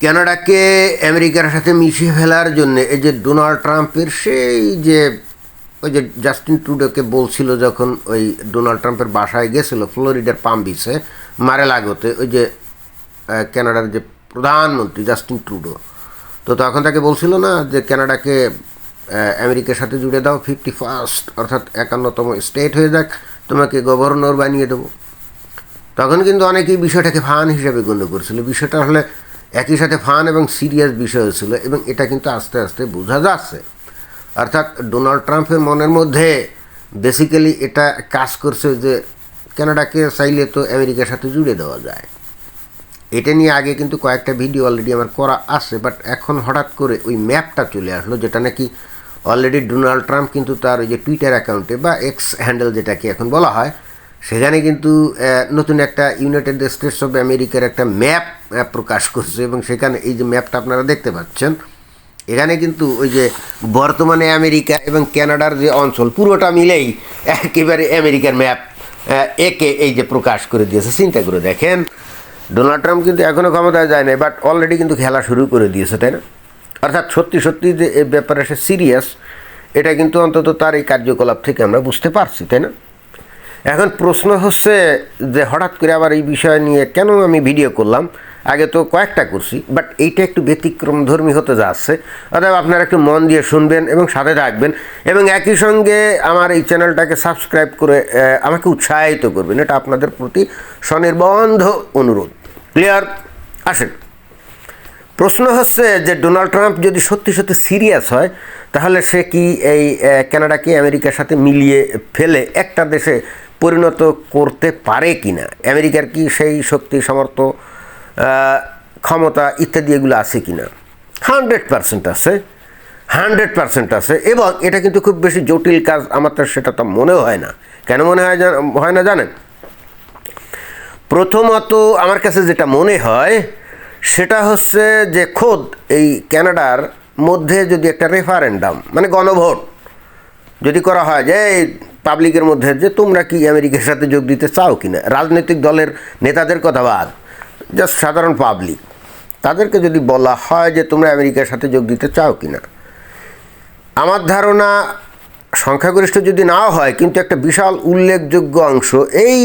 কানাডাকে আমেরিকার সাথে মিশিয়ে ফেলার জন্য এই যে ডোনাল্ড ট্রাম্পের সেই যে ওই যে জাস্টিন ট্রুডোকে বলছিল যখন ওই ডোনাল্ড ট্রাম্পের বাসায় গেছিল ফ্লোরিডার পাম বিচে মারে লাগোতে ওই যে আহ, কানাডার যে প্রধানমন্ত্রী জাস্টিন ট্রুডো। তো তখন তাকে বলছিল না যে কানাডাকে আমেরিকার সাথে জুড়ে দাও ফিফটি ফার্স্ট অর্থাৎ একান্নতম স্টেট হয়ে যাক তোমাকে গভর্নর বানিয়ে দেবো। তখন কিন্তু অনেকেই বিষয়টাকে ফান হিসেবে গণ্য করছিল। বিষয়টা হলে একই সাথে ফান এবং সিরিয়াস বিষয় ছিল এবং এটা কিন্তু আস্তে আস্তে বোঝা যাচ্ছে। অর্থাৎ ডোনাল্ড ট্রাম্পের মনের মধ্যে বেসিক্যালি এটা কাজ করছে যে কানাডাকে চাইলে তো আমেরিকার সাথে জুড়ে দেওয়া যায়। এটা নিয়ে আগে কিন্তু কয়েকটা ভিডিও অলরেডি আমার করা আছে বাট এখন হঠাৎ করে ওই ম্যাপটা চলে আসলো, যেটা নাকি অলরেডি ডোনাল্ড ট্রাম্প কিন্তু তার ওই যে টুইটার অ্যাকাউন্টে বা এক্স হ্যান্ডেল যেটাকে এখন বলা হয় সেখানে কিন্তু নতুন একটা ইউনাইটেড স্টেটস অফ আমেরিকার একটা ম্যাপ প্রকাশ করছে এবং সেখানে এই যে ম্যাপটা আপনারা দেখতে পাচ্ছেন, এখানে কিন্তু ওই যে বর্তমানে আমেরিকা এবং ক্যানাডার যে অঞ্চল, পুরোটা মিলেই একেবারে আমেরিকার ম্যাপ একে এই যে প্রকাশ করে দিয়েছে। চিন্তা করে দেখেন ডোনাল্ড ট্রাম্প কিন্তু এখনও ক্ষমতায় যায় নাই বাট অলরেডি কিন্তু খেলা শুরু করে দিয়েছে, তাই না? অর্থাৎ সত্যি সত্যি যে এই ব্যাপারে সে সিরিয়াস এটা কিন্তু অন্তত তার এই কার্যকলাপ থেকে আমরা বুঝতে পারছি, তাই না? এখন প্রশ্ন হচ্ছে যে হঠাৎ করে আবার এই বিষয় নিয়ে কেন আমি ভিডিও করলাম? আগে তো কয়েকটা করছি বাট এইটা একটু ব্যতিক্রম ধর্মী হতে যাচ্ছে। অতএব আপনারা একটু মন দিয়ে শুনবেন এবং সাথে থাকবেন এবং একই সঙ্গে আমার এই চ্যানেলটাকে সাবস্ক্রাইব করে আমাকে উৎসাহিত করবেন। এটা আপনাদের প্রতি স্বনির্বন্ধ অনুরোধ। ক্লিয়ার আসেন। প্রশ্ন হচ্ছে যে ডোনাল্ড ট্রাম্প যদি সত্যি সত্যি সিরিয়াস হয়, তাহলে সে কি এই কানাডাকে আমেরিকার সাথে মিলিয়ে ফেলে? একটা দেশে পরিণত করতে পারে কি না? আমেরিকার কি সেই শক্তি, সামর্থ্য ক্ষমতা ইত্যাদি এগুলো আছে কি না? হান্ড্রেড পার্সেন্ট আছে, হান্ড্রেড পার্সেন্ট আছে এবং এটা কিন্তু খুব বেশি জটিল কাজ আমার তো সেটা তো মনে হয় না। কেন মনে হয় হয় না জানেন? প্রথমত আমার কাছে যেটা মনে হয়, সেটা হচ্ছে যে খোদ এই ক্যানাডার মধ্যে যদি একটা রেফারেন্ডাম মানে গণভোট যদি করা হয় যে পাবলিকের মধ্যে যে তোমরা কি আমেরিকার সাথে যোগ দিতে চাও কি না রাজনৈতিক দলের নেতাদের কথা বাদ জাস্ট সাধারণ পাবলিক তাদেরকে যদি বলা হয় যে তোমরা আমেরিকার সাথে যোগ দিতে চাও কি না আমার ধারণা, সংখ্যাগরিষ্ঠ যদি নাও হয়, কিন্তু একটা বিশাল উল্লেখযোগ্য অংশ এই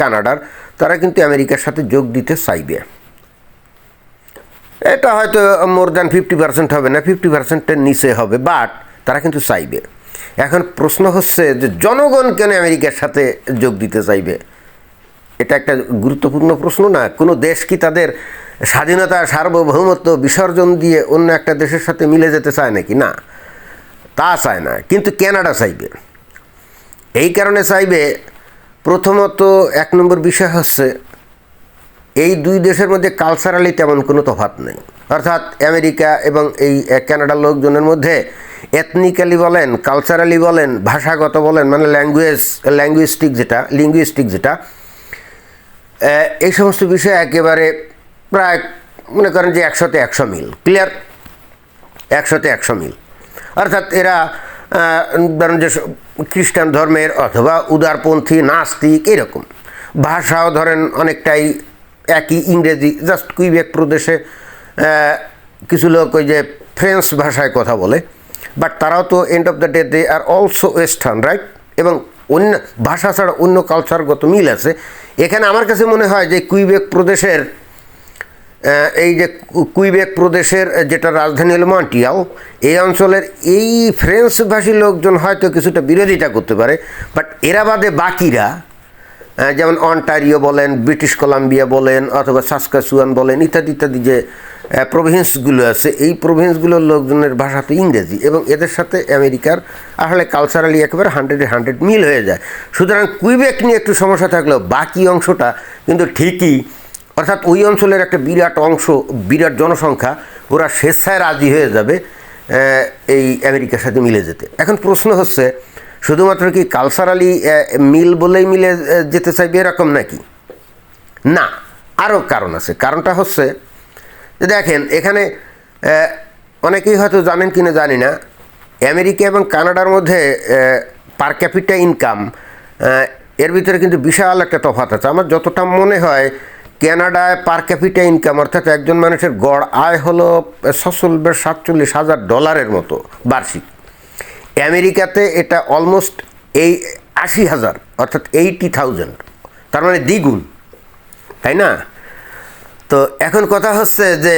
কানাডার, তারা কিন্তু আমেরিকার সাথে যোগ দিতে চাইবে। এটা হয়তো মোর দ্যান ফিফটি পার্সেন্ট হবে না ফিফটি পার্সেন্টের নিচে হবে বাট তারা কিন্তু চাইবে। এখন প্রশ্ন হচ্ছে যে জনগণ কেন আমেরিকার সাথে যোগ দিতে চাইবে? এটা একটা গুরুত্বপূর্ণ প্রশ্ন না? কোনো দেশ কি তাদের স্বাধীনতা সার্বভৌমত্ব বিসর্জন দিয়ে অন্য একটা দেশের সাথে মিলে যেতে চায় নাকি? না তা চায় না। কিন্তু কানাডা চাইবে। এই কারণে চাইবে প্রথমত এক নম্বর বিষয় হচ্ছে এই দুই দেশের মধ্যে কালচারালি তেমন কোনো তফাৎ নেই। অর্থাৎ আমেরিকা এবং এই আহ, কানাডার লোকজনের মধ্যে এথনিক্যালি বলেন কালচারালি বলেন, ভাষাগত বলেন মানে ল্যাঙ্গুয়েজ ল্যাঙ্গুইস্টিক যেটা লিঙ্গুইস্টিক যেটা এই সমস্ত বিষয়ে একেবারে প্রায় মনে করেন যে একশোতে একশো মিল ক্লিয়ার একশোতে একশো মিল। অর্থাৎ এরা ধরেন যে খ্রিস্টান ধর্মের অথবা উদারপন্থী, নাস্তিক, এরকম। ভাষাও ধরেন অনেকটাই একই, ইংরেজি জাস্ট কুইবেক প্রদেশে কিছু লোক ওই যে ফ্রেঞ্চ ভাষায় কথা বলে। বাট তারাও তো end of the day they are also western right এবং অন্য ভাষা ছাড়া অন্য কালচারগত মিল আছে। এখানে আমার কাছে মনে হয় যে কুইবেক প্রদেশের এই যে কুইবেক প্রদেশের যেটা রাজধানী হলো মন্টিয়াল এই অঞ্চলের এই ফ্রেঞ্চ ভাষী লোকজন হয়তো কিছুটা বিরোধিতা করতে পারে। বাট এরা বাদে বাকিরা যেমন অন্টারিও বলেন ব্রিটিশ কলাম্বিয়া বলেন, অথবা সাসকাসুয়ান বলেন, ইত্যাদি ইত্যাদি যে প্রভিন্সগুলো আছে, এই প্রভিন্সগুলোর লোকজনের ভাষা তো ইংরেজি এবং এদের সাথে আমেরিকার আসলে কালচারালি একেবারে হান্ড্রেডে হান্ড্রেড মিল হয়ে যায়। সুতরাং কুইবেক নিয়ে একটু সমস্যা থাকলেও বাকি অংশটা কিন্তু ঠিকই, অর্থাৎ ওই অঞ্চলের একটা বিরাট অংশ, বিরাট জনসংখ্যা, ওরা স্বেচ্ছায় রাজি হয়ে যাবে এই আমেরিকার সাথে মিলে যেতে। এখন প্রশ্ন হচ্ছে, শুধুমাত্র কি কালচারালি মিল বলেই মিলে যেতে চাইবে এরকম নাকি? না, আরও কারণ আছে। কারণটা হচ্ছে দেখেন, এখানে অনেকেই হয়তো জানেন কি না জানি না, আমেরিকা এবং কানাডার মধ্যে পার ক্যাপিটা ইনকাম এর ভিতরে কিন্তু বিশাল একটা তফাত আছে। আমার যতটা মনে হয়, কানাডায় পার ক্যাপিটা ইনকাম অর্থাৎ একজন মানুষের গড় আয় হলো সচল্লিশ, সাতচল্লিশ হাজার ডলারের মতো বার্ষিক। আমেরিকাতে এটা অলমোস্ট এই আশি হাজার, অর্থাৎ এইটি থাউজেন্ড তার মানে দ্বিগুণ, তাই না? তো এখন কথা হচ্ছে যে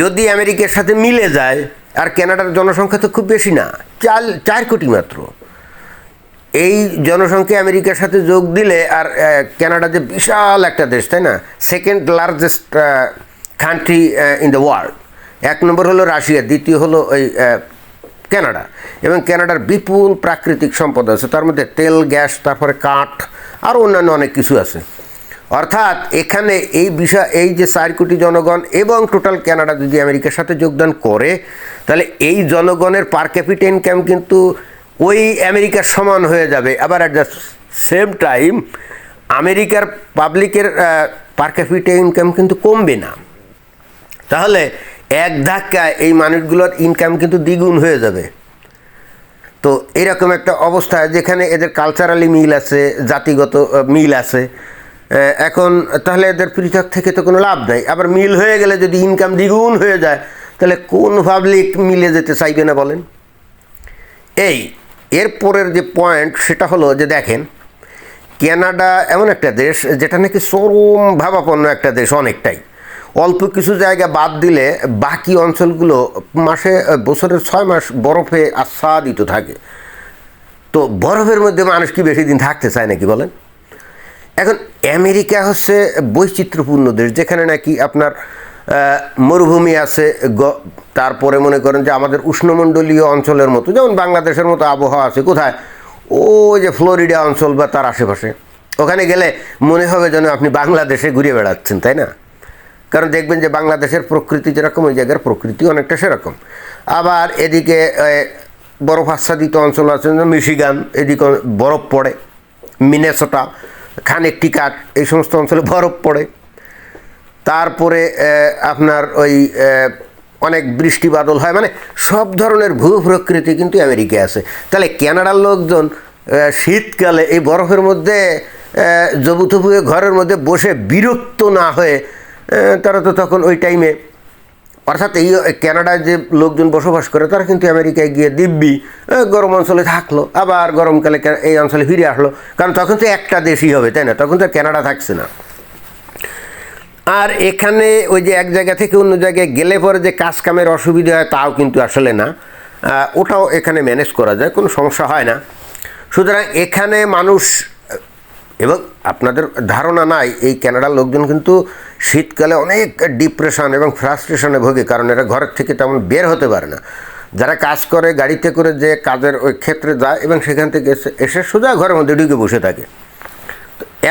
যদি আমেরিকার সাথে মিলে যায়, আর কানাডার জনসংখ্যা তো খুব বেশি না, চার চার কোটি মাত্র। এই জনসংখ্যা আমেরিকার সাথে যোগ দিলে, আর কানাডা যে বিশাল একটা দেশ, তাই না? Second largest country in the world এক নম্বর হলো রাশিয়া, দ্বিতীয় হলো ওই কানাডা। এবং কানাডার বিপুল প্রাকৃতিক সম্পদ আছে, তার মধ্যে তেল, গ্যাস, তারপরে কাঠ, আর অন্যান্য অনেক কিছু আছে। অর্থাৎ এখানে এই বিষয়, এই যে চার কোটি জনগণ এবং টোটাল কানাডা যদি আমেরিকার সাথে যোগদান করে, তাহলে এই জনগণের পার ক্যাপিটা ইনকাম কিন্তু ওই আমেরিকার সমান হয়ে যাবে। আবার অ্যাট দ্য সেম টাইম আমেরিকার পাবলিকের পার ক্যাপিটা ইনকাম কিন্তু কমবে না। তাহলে এক ধাক্কায় এই মানুষগুলোর ইনকাম কিন্তু দ্বিগুণ হয়ে যাবে। তো এরকম একটা অবস্থা, যেখানে এদের কালচারালি মিল আছে, জাতিগত মিল আছে। এখন তাহলে এদের পৃথক থেকে তো কোনো লাভ নাই। আবার মিল হয়ে গেলে যদি ইনকাম দ্বিগুণ হয়ে যায়, তাহলে কোন পাবলিক মিলে যেতে চাইবে না বলেন? এই এরপরের যে পয়েন্ট সেটা হলো যে দেখেন, কানাডা এমন একটা দেশ যেটা নাকি চরম ভাবাপন্ন একটা দেশ অনেকটাই। অল্প কিছু জায়গা বাদ দিলে বাকি অঞ্চলগুলো মাসে বছরের ছয় মাস বরফে আচ্ছাদিত থাকে। তো বরফের মধ্যে মানুষ কি বেশি দিন থাকতে চায় নাকি বলেন? এখন আমেরিকা হচ্ছে বৈচিত্র্যপূর্ণ দেশ, যেখানে নাকি আপনার মরুভূমি আছে তারপরে মনে করেন যে আমাদের উষ্ণমণ্ডলীয় অঞ্চলের মতো, যেমন বাংলাদেশের মতো আবহাওয়া আছে, কোথায়? ও যে ফ্লোরিডা অঞ্চল বা তার আশেপাশে। ওখানে গেলে মনে হবে যেন আপনি বাংলাদেশে ঘুরে বেড়াচ্ছেন, তাই না? কারণ দেখবেন যে বাংলাদেশের প্রকৃতি যেরকম, ওই জায়গার প্রকৃতি অনেকটা সেরকম। আবার এদিকে বরফ আচ্ছাদিত অঞ্চল আছে মিশিগান, এদিকে বরফ পড়ে। মিনেসোটা খানেকটিকাট এই সমস্ত অঞ্চলে বরফ পড়ে। তারপরে আপনার ওই অনেক বৃষ্টি বাদল হয়। মানে সব ধরনের ভূ প্রকৃতি কিন্তু আমেরিকায় আছে। তাহলে কানাডার লোকজন শীতকালে এই বরফের মধ্যে জবুথবু ঘরের মধ্যে বসে বিরক্ত না হয়ে তারা তো তখন ওই টাইমে অর্থাৎ এই কানাডায় যে লোকজন বসবাস করে, তারা কিন্তু আমেরিকায় গিয়ে দিব্যি গরম অঞ্চলে থাকল, আবার গরমকালে এই অঞ্চলে ফিরে আসলো। কারণ তখন তো একটা দেশই হবে, তাই না? তখন তো কানাডা থাকছে না। আর এখানে ওই যে এক জায়গা থেকে অন্য জায়গায় গেলে পরে যে কাজ কামের অসুবিধা হয়, তাও কিন্তু আসলে না। ওটাও এখানে ম্যানেজ করা যায়, কোনো সমস্যা হয় না। সুতরাং এখানে মানুষ এবং আপনাদের ধারণা নাই, এই কানাডার লোকজন কিন্তু শীতকালে অনেক ডিপ্রেশন এবং ফ্রাস্ট্রেশনে ভোগে, কারণ এরা ঘরের থেকে তেমন বের হতে পারে না। যারা কাজ করে, গাড়িতে করে যে কাজের ওই ক্ষেত্রে যায় এবং সেখান থেকে এসে এসে সোজা ঘরের মধ্যে ঢুকে বসে থাকে।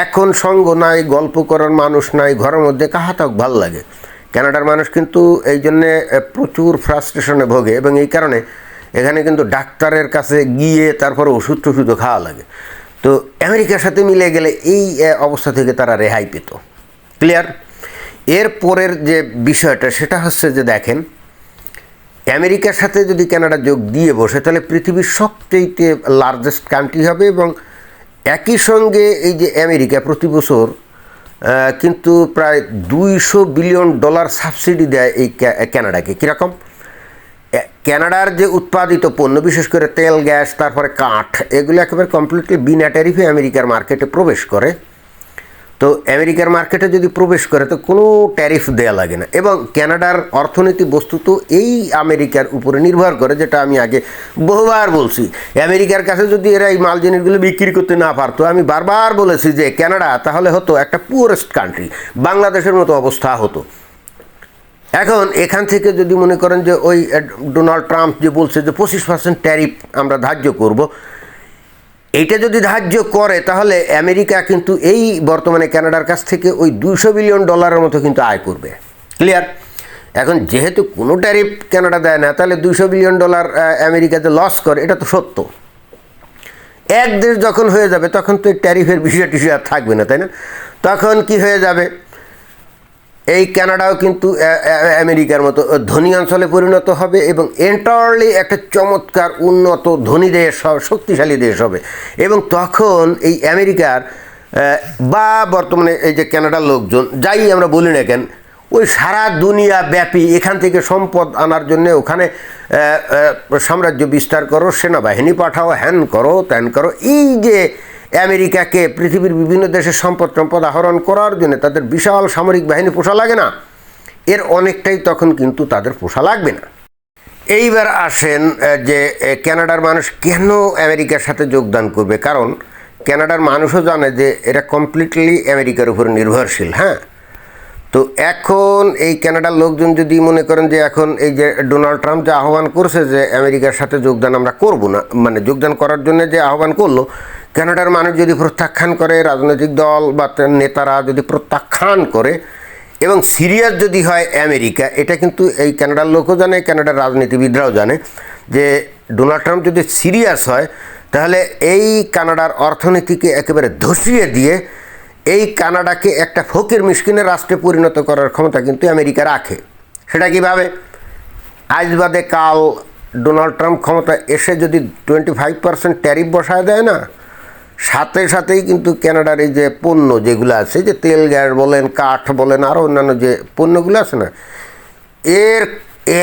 এখন সঙ্গ নাই, গল্প করার মানুষ নাই, ঘরের মধ্যে কাহাতাক ভালো লাগে। কানাডার মানুষ কিন্তু এই জন্যে প্রচুর ফ্রাস্ট্রেশনে ভোগে এবং এই কারণে এখানে কিন্তু ডাক্তারের কাছে গিয়ে তারপরে ওষুধ টষুধও খাওয়া লাগে। তো আমেরিকার সাথে মিলে গেলে এই অবস্থা থেকে তারা রেহাই পেত। ক্লিয়ার? এর পরের যে বিষয়টা, সেটা হচ্ছে যে দেখেন, আমেরিকার সাথে যদি কানাডা যোগ দিয়ে বসে, তাহলে পৃথিবীর সবচেয়ে লার্জেস্ট কান্ট্রি হবে এবং একই সঙ্গে এই যে আমেরিকা প্রতি বছর কিন্তু প্রায় দুইশো বিলিয়ন ডলার সাবসিডি দেয় এই কা- কানাডাকে। কীরকম? কানাডার যে উৎপাদিত পণ্য, বিশেষ করে তেল, গ্যাস, তারপরে কাঠ, এগুলো একেবারে কমপ্লিটলি বিনা ট্যারিফে আমেরিকার মার্কেটে প্রবেশ করে। তো আমেরিকার মার্কেটে যদি প্রবেশ করে, তো কোনো ট্যারিফ দেওয়া লাগে না। এবং কানাডার অর্থনীতি বস্তুত এই আমেরিকার উপরে নির্ভর করে, যেটা আমি আগে বহুবার বলছি। আমেরিকার কাছে যদি এরা এই মাল জিনিসগুলো বিক্রি করতে না পারতো, আমি বারবার বলেছি যে কানাডা তাহলে হতো একটা পুয়ারেস্ট কান্ট্রি বাংলাদেশের মতো অবস্থা হতো। এখন এখান থেকে যদি মনে করেন যে ওই ডোনাল্ড ট্রাম্প যে বলছে যে পঁচিশ পার্সেন্ট ট্যারিফ আমরা ধার্য করব, এইটা যদি ধার্য করে, তাহলে আমেরিকা কিন্তু এই বর্তমানে কানাডার কাছ থেকে ওই দুশো বিলিয়ন ডলারের মতো কিন্তু আয় করবে। ক্লিয়ার এখন যেহেতু কোনো ট্যারিফ কানাডা দেয় না, তাহলে দুশো বিলিয়ন ডলার আমেরিকাতে লস করে, এটা তো সত্য। এক দেশ যখন হয়ে যাবে, তখন তো ট্যারিফের বিষয় টিষয় আর থাকবে না, তাই না? তখন কি হয়ে যাবে? এই কানাডাও কিন্তু আমেরিকার মতো ধনী অঞ্চলে পরিণত হবে এবং এন্টারলি একটা চমৎকার উন্নত ধনী দেশ শক্তিশালী দেশ হবে। এবং তখন এই আমেরিকার বা বর্তমানে এই যে কানাডার লোকজন, যাই আমরা বলি না কেন, ওই সারা দুনিয়া ব্যাপী এখান থেকে সম্পদ আনার জন্য ওখানে সাম্রাজ্য বিস্তার করো, সেনাবাহিনী পাঠাও, হ্যান করো, ত্যান করো। এই যে আমেরিকাকে পৃথিবীর বিভিন্ন দেশের সম্পদ সম্পদ আহরণ করার জন্য তাদের বিশাল সামরিক বাহিনী পোষা লাগে না। এর অনেকটাই তখন কিন্তু তাদের পোষা লাগবে না। এইবার আসেন যে আহ, কানাডার মানুষ কেন আমেরিকার সাথে যোগদান করবে? কারণ কানাডার মানুষও জানে যে এরা কমপ্লিটলি আমেরিকার উপর নির্ভরশীল হ্যাঁ? তো এখন এই কানাডার লোকজন যদি মনে করেন যে এখন এই যে ডোনাল্ড ট্রাম্প যে আহ্বান করছে যে আমেরিকার সাথে যোগদান আমরা করব না মানে যোগদান করার জন্য যে আহ্বান করল কানাডার মানুষ যদি প্রত্যাখ্যান করে, রাজনৈতিক দল বা নেতারা যদি প্রত্যাখ্যান করে, এবং সিরিয়াস যদি হয় আমেরিকা, এটা কিন্তু এই কানাডার লোকও জানে, কানাডার রাজনীতিবিদরাও জানে, যে ডোনাল্ড ট্রাম্প যদি সিরিয়াস হয়, তাহলে এই কানাডার অর্থনীতিকে একেবারে ধসিয়ে দিয়ে এই কানাডাকে একটা ফকির মিসকিনের রাষ্ট্রে পরিণত করার ক্ষমতা কিন্তু আমেরিকা রাখে। সেটা কীভাবে? আজ বাদে কাল ডোনাল্ড ট্রাম্প ক্ষমতা এসে যদি টোয়েন্টি ফাইভ পার্সেন্ট ট্যারিফ বসায় দেয় না সাথে সাথেই কিন্তু কানাডার এই যে পণ্য যেগুলো আছে, যে তেল, গ্যাস বলেন, কাঠ বলেন আরও অন্যান্য যে পণ্যগুলো আছে না, এর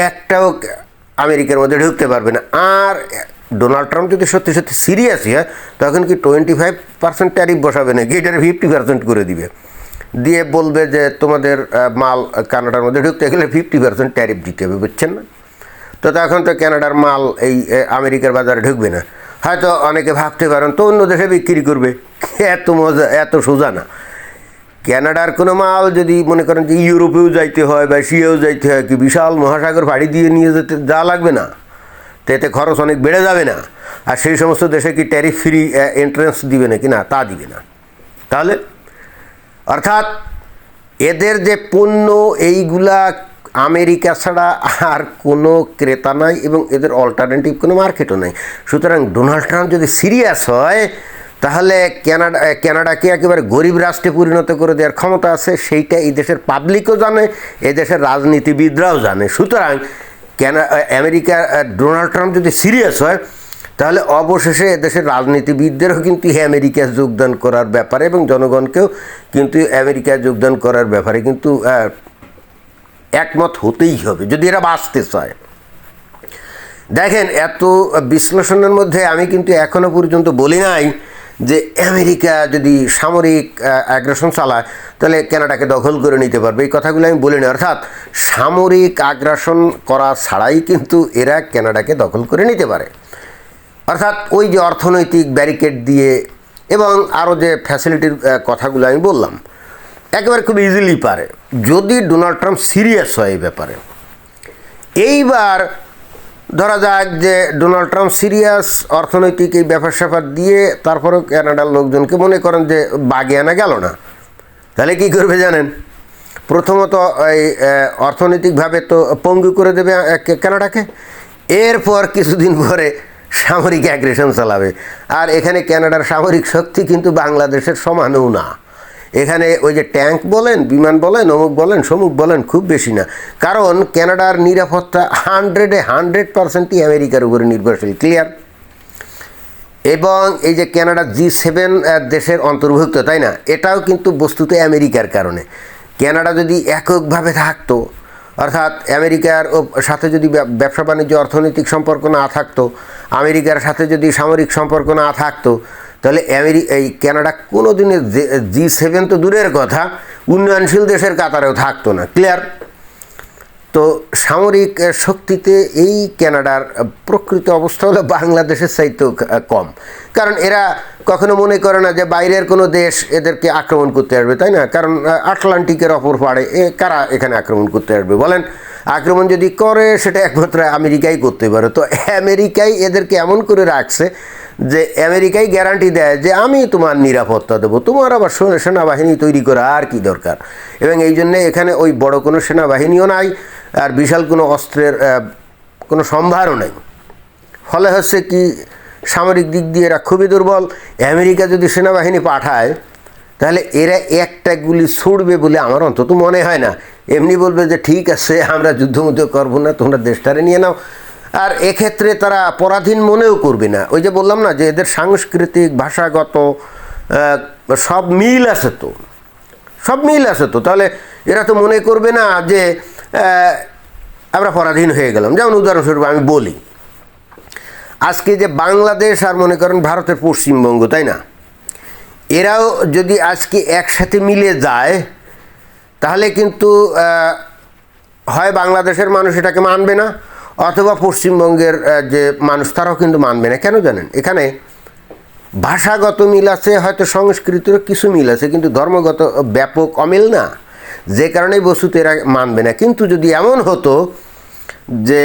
একটাও আমেরিকার মধ্যে ঢুকতে পারবে না। আর ডোনাল্ড ট্রাম্প যদি সত্যি সত্যি সিরিয়াসই হয়, তখন কি টোয়েন্টি ফাইভ পার্সেন্ট ট্যারিফ বসাবে না গেটার ফিফটি পার্সেন্ট করে দিবে। দিয়ে বলবে যে তোমাদের মাল কানাডার মধ্যে ঢুকতে গেলে ফিফটি পার্সেন্ট ট্যারিফ দিতে হবে, বুঝছেন না? তো তখন তো কানাডার মাল এই আমেরিকার বাজারে ঢুকবে না। হয়তো অনেকে ভাবতে পারেন, তো অন্য দেশে বিক্রি করবে। এত মজা, এত সোজা না। কানাডার কোনো মাল যদি মনে করেন যে ইউরোপেও যাইতে হয় বা এশিয়াও যাইতে হয়, কি বিশাল মহাসাগর ভাড়ি দিয়ে নিয়ে যেতে যা লাগবে না? তো এতে খরচ অনেক বেড়ে যাবে না। আর সেই সমস্ত দেশে কি ট্যারিফ ফ্রি এন্ট্রান্স দিবে নাকি? না, তা দিবে না। তাহলে, অর্থাৎ এদের যে পণ্য, এইগুলা আমেরিকা ছাড়া আর কোনো ক্রেতা নাই এবং এদের অল্টারনেটিভ কোনো মার্কেটও নাই। সুতরাং ডোনাল্ড ট্রাম্প যদি সিরিয়াস হয়, তাহলে কানাডা কানাডাকে একেবারে গরিব রাষ্ট্রে পরিণত করে দেওয়ার ক্ষমতা আছে, সেইটা এই দেশের পাবলিকও জানে এই দেশের রাজনীতিবিদরাও জানে। সুতরাং কেনা আমেরিকা ডোনাল্ড ট্রাম্প যদি সিরিয়াস হয়, তাহলে অবশেষে এদেশের রাজনীতিবিদদেরও কিন্তু আমেরিকায় যোগদান করার ব্যাপারে এবং জনগণকেও কিন্তু আমেরিকায় যোগদান করার ব্যাপারে কিন্তু একমত হতেই হবে, যদি এরা বাঁচতে চায়। দেখেন, এত বিশ্লেষণের মধ্যে আমি কিন্তু এখনও পর্যন্ত বলি নাই যে আমেরিকা যদি সামরিক আগ্রাসন চালায়, তাহলে কেনাডাকে দখল করে নিতে পারবে। এই কথাগুলো আমি বলিনি, অর্থাৎ সামরিক আগ্রাসন করা ছাড়াই কিন্তু এরা কেনাডাকে দখল করে নিতে পারে। অর্থাৎ ওই যে অর্থনৈতিক ব্যারিকেড দিয়ে এবং আরও যে ফ্যাসিলিটির কথাগুলো আমি বললাম একেবারে খুব ইজিলি পারে। যদি ডোনাল্ড ট্রাম্প সিরিয়াস হয় এই ব্যাপারে। এইবার ধরা যাক যে ডোনাল্ড ট্রাম্প সিরিয়াস অর্থনৈতিক এই ব্যাপার স্যাপার দিয়ে তারপরেও কানাডার লোকজনকে মনে করেন যে বাগে আনা গেল না। তাহলে কি করবে জানেন? প্রথমত এই অর্থনৈতিকভাবে তো পঙ্গু করে দেবে আহ, কে- কানাডাকে এরপর কিছুদিন পরে সামরিক অ্যাগ্রেশন চালাবে। আর এখানে কানাডার সামরিক শক্তি কিন্তু বাংলাদেশের সমানও না। এখানে ওই যে ট্যাঙ্ক বলেন, বিমান বলেন, অমুক বলেন সমুক বলেন, খুব বেশি না। কারণ কানাডার নিরাপত্তা হান্ড্রেডে হান্ড্রেড পার্সেন্টই আমেরিকার উপরে নির্ভরশীল, ক্লিয়ার? এবং এই যে কানাডা জি সেভেন দেশের অন্তর্ভুক্ত, তাই না? এটাও কিন্তু বস্তুতে আমেরিকার কারণে। কানাডা যদি এককভাবে থাকতো, অর্থাৎ আমেরিকার সাথে যদি ব্যবসা বাণিজ্য অর্থনৈতিক সম্পর্ক না থাকতো, আমেরিকার সাথে যদি সামরিক সম্পর্ক না থাকতো তাহলে আমেরি, এই কানাডা কোনো দিনে জি সেভেন তো দূরের কথা, উন্নয়নশীল দেশের কাতারেও থাকতো না, ক্লিয়ার? তো সামরিক শক্তিতে এই কানাডার প্রকৃত অবস্থা হলো বাংলাদেশের চাইতেও কম। কারণ এরা কখনো মনে করে না যে বাইরের কোনো দেশ এদেরকে আক্রমণ করতে আসবে, তাই না? কারণ আটলান্টিকের অপর পাড়ে, এ, কারা এখানে আক্রমণ করতে আসবে, বলেন? আক্রমণ যদি করে, সেটা একমাত্র আমেরিকাই করতে পারে। তো আমেরিকাই এদেরকে এমন করে রাখছে যে আমেরিকাই গ্যারান্টি দেয় যে আমি তোমার নিরাপত্তা দেবো। তোমার আবার সেনাবাহিনী তৈরি করা আর কি দরকার? এবং এই জন্যে এখানে ওই বড় কোনো সেনাবাহিনীও নাই, আর বিশাল কোনো অস্ত্রের কোনো সম্ভারও নেই। ফলে হচ্ছে কি, সামরিক দিক দিয়ে এরা খুবই দুর্বল। আমেরিকা যদি সেনাবাহিনী পাঠায়, তাহলে এরা একটা গুলি ছুড়বে বলে আমার অন্তত মনে হয় না। এমনি বলবে যে, ঠিক আছে, আমরা যুদ্ধমুদ্ধ করব না, তোমরা দেশটারে নিয়ে নাও। আর এক্ষেত্রে তারা পরাধীন মনেও করবে না। ওই যে বললাম না যে এদের সাংস্কৃতিক, ভাষাগত সব মিল আছে তো। সব মিল আছে তো। তাহলে এরা তো মনে করবে না যে আমরা পরাধীন হয়ে গেলাম। যেমন উদাহরণস্বরূপ আমি বলি, আজকে যে বাংলাদেশ আর মনে করেন ভারতের পশ্চিমবঙ্গ, তাই না? এরাও যদি আজকে একসাথে মিলে যায়, তাহলে কিন্তু হয় বাংলাদেশের মানুষ এটাকে মানবে না অথবা পশ্চিমবঙ্গের যে মানুষ, তারাও কিন্তু মানবে না। কেন জানেন? এখানে ভাষাগত মিল আছে, হয়তো সংস্কৃতিরও কিছু মিল আছে, কিন্তু ধর্মগত ব্যাপক অমিল না। যে কারণে বস্তুতে এরা মানবে না। কিন্তু যদি এমন হতো যে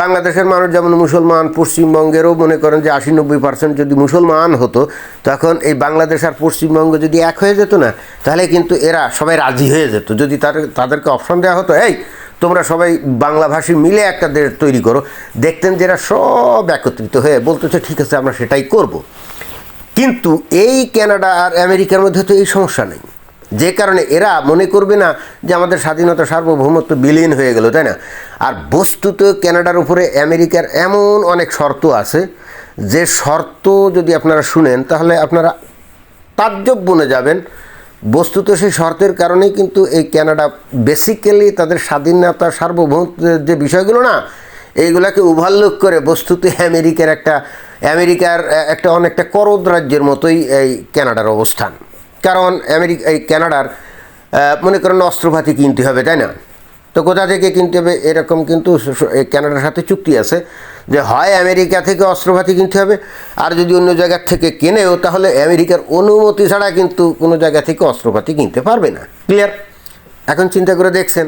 বাংলাদেশের মানুষ যেমন মুসলমান, পশ্চিমবঙ্গেরও মনে করেন যে আশি নব্বই পার্সেন্ট যদি মুসলমান হতো, তখন এই বাংলাদেশ আর পশ্চিমবঙ্গ যদি এক হয়ে যেত না, তাহলে কিন্তু এরা সবাই রাজি হয়ে যেত। যদি তাদের, তাদেরকে অপশন দেওয়া হতো, এই তোমরা সবাই বাংলাভাষী মিলে একটা দেশ তৈরি করো। দেখতেন যে এরা সব একত্রিত হয়ে বলতেছে, ঠিক আছে, আমরা সেটাই করব। কিন্তু এই কানাডা আর আমেরিকার মধ্যে তো এই সমস্যা নেই। যে কারণে এরা মনে করবে না যে আমাদের স্বাধীনতা সার্বভৌমত্ব বিলীন হয়ে গেল, তাই না? আর বস্তুত কানাডার উপরে আমেরিকার এমন অনেক শর্ত আছে, যে শর্ত যদি আপনারা শুনেন, তাহলে আপনারা তাজ্জব বনে যাবেন। বস্তুত সেই শর্তের কারণেই কিন্তু এই ক্যানাডা বেসিক্যালি তাদের স্বাধীনতা সার্বভৌমত্বের যে বিষয়গুলো না এইগুলাকে ওভারলুক করে বস্তুত আমেরিকার একটা আমেরিকার একটা অনেকটা করদ রাজ্যের মতোই এই ক্যানাডার অবস্থান। কারণ আমেরিকা এই কানাডার আহ, মনে করেন অস্ত্রপাতি কিনতে হবে তাই না? তো কোথা থেকে কিনতে হবে? এরকম কিন্তু কানাডার সাথে চুক্তি আছে। যে হয় আমেরিকা থেকে অস্ত্রপাতি কিনতে হবে, আর যদি অন্য জায়গার থেকে কেনেও, তাহলে আমেরিকার অনুমতি ছাড়া কিন্তু কোনো জায়গা থেকে অস্ত্রপাতি কিনতে পারবে না। ক্লিয়ার এখন চিন্তা করে দেখছেন।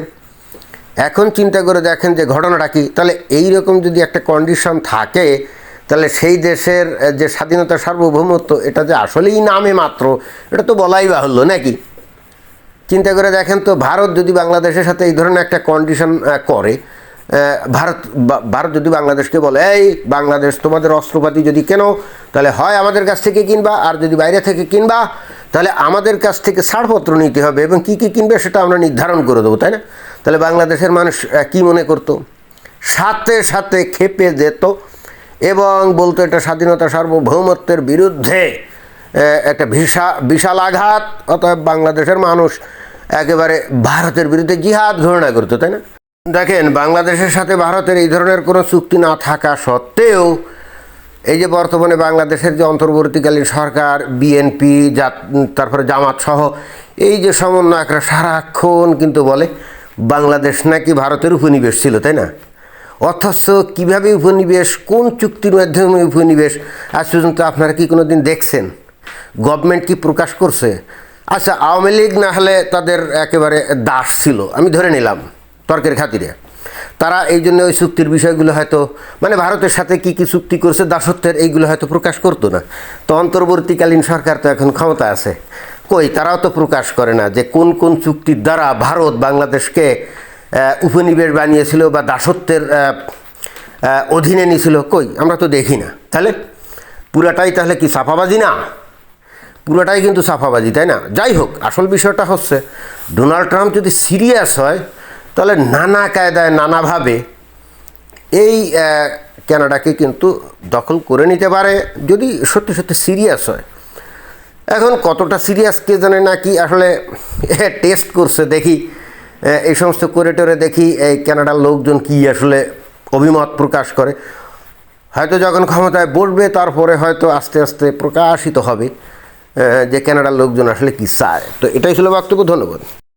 এখন চিন্তা করে দেখেন যে ঘটনাটা কি। তাহলে এই রকম যদি একটা কন্ডিশন থাকে, তাহলে সেই দেশের যে স্বাধীনতা সার্বভৌমত্ব, এটা যে আসলেই নামে মাত্র, এটা তো বলাই বাহুল্য, নাকি? চিন্তা করে দেখেন তো, ভারত যদি বাংলাদেশের সাথে এই ধরনের একটা কন্ডিশন করে ভারত ভারত যদি বাংলাদেশকে বলে, এই বাংলাদেশ, তোমাদের অস্ত্রপাতি যদি কেন, তাহলে হয় আমাদের কাছ থেকে কিনবা, আর যদি বাইরে থেকে কিনবা, তাহলে আমাদের কাছ থেকে ছাড়পত্র নিতে হবে এবং কী কী কিনবে সেটা আমরা নির্ধারণ করে দেবো, তাই না? তাহলে বাংলাদেশের মানুষ কি মনে করতো? সাথে সাথে খেপে যেত এবং বলতো এটা স্বাধীনতা সার্বভৌমত্বের বিরুদ্ধে একটা বিশা বিশাল আঘাত, অতএব বাংলাদেশের মানুষ একেবারে ভারতের বিরুদ্ধে জিহাদ ঘোষণা করতো, তাই না? দেখেন, বাংলাদেশের সাথে ভারতের এই ধরনের কোনো চুক্তি না থাকা সত্ত্বেও এই যে বর্তমানে বাংলাদেশের যে অন্তর্বর্তীকালীন সরকার বিএনপি তারপরে জামাত সহ, এই যে সমন্বয়করা সারাক্ষণ কিন্তু বলে, বাংলাদেশ নাকি ভারতের উপনিবেশ ছিল, তাই না? অথচ কীভাবে উপনিবেশ, কোন চুক্তির মাধ্যমে উপনিবেশ, আজ পর্যন্ত আপনারা কি কোনো দিন দেখছেন? গভর্নমেন্ট কি প্রকাশ করছে? আচ্ছা আওয়ামী লীগ না হলে তাদের একেবারে দাস ছিল, আমি ধরে নিলাম। তর্কের খাতিরে। তারা এই জন্য ওই চুক্তির বিষয়গুলো হয়তো মানে ভারতের সাথে কি কি চুক্তি করছে দাসত্বের এইগুলো হয়তো প্রকাশ করতো না। তো অন্তর্বর্তীকালীন সরকার তো এখন ক্ষমতা আছে। কই, তারাও তো প্রকাশ করে না যে কোন কোন চুক্তির দ্বারা ভারত বাংলাদেশকে উপনিবেশ বানিয়েছিল বা দাসত্বের অধীনে নিয়েছিল। কই, আমরা তো দেখি না। তাহলে পুরাটাই তাহলে কি সাফাবাজি না? পুরোটাই কিন্তু সাফাবাজি, তাই না? যাই হোক, আসল বিষয়টা হচ্ছে, ডোনাল্ড ট্রাম্প যদি সিরিয়াস হয় তাহলে নানা কায়দায়, নানাভাবে এই কানাডাকে কিন্তু দখল করে নিতে পারে। যদি সত্যি সত্যি সিরিয়াস হয়। এখন কতটা সিরিয়াস কে জানে না কি আসলে টেস্ট করছে দেখি। এই সমস্ত করে দেখি, এই কানাডার লোকজন কি আসলে অভিমত প্রকাশ করে। হয়তো যখন ক্ষমতায় বসবে, তারপরে হয়তো আস্তে আস্তে প্রকাশিত হবে যে কেনাডার লোকজন আসলে কি চায়। তো এটাই ছিল বক্তব্য, ধন্যবাদ।